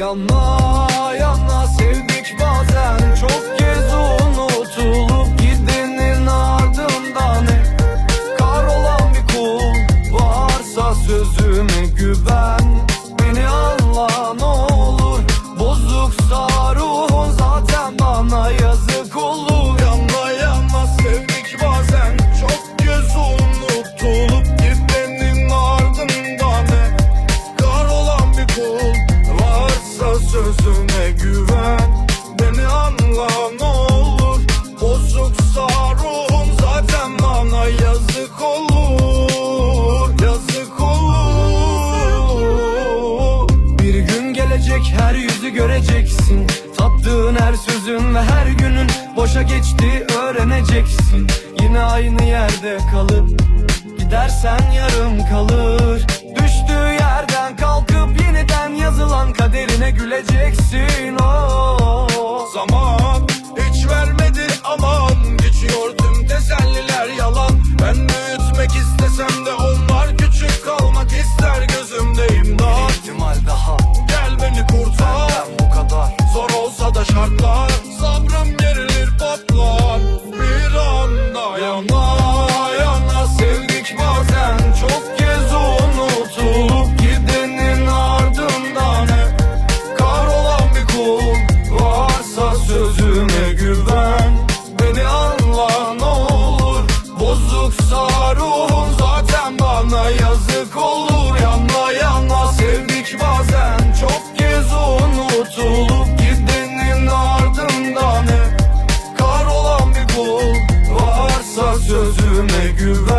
yanma yanma döneceksin Tattığın her sözün ve her günün Boşa geçti öğreneceksin. Yine aynı yerde kalıp Gidersen yarım kalır. Düştüğü yerden kalkıp yeniden yazılan kaderine güleceksin. Oh. Zaman hiç vermedi aman. Geçiyor tüm teselliler yalan. Ben büyütmek istesem de yazık olur Yanla yanla sevdik bazen. Çok kez unutulup gidenin ardından hep Kar olan bir kul varsa sözüme güven.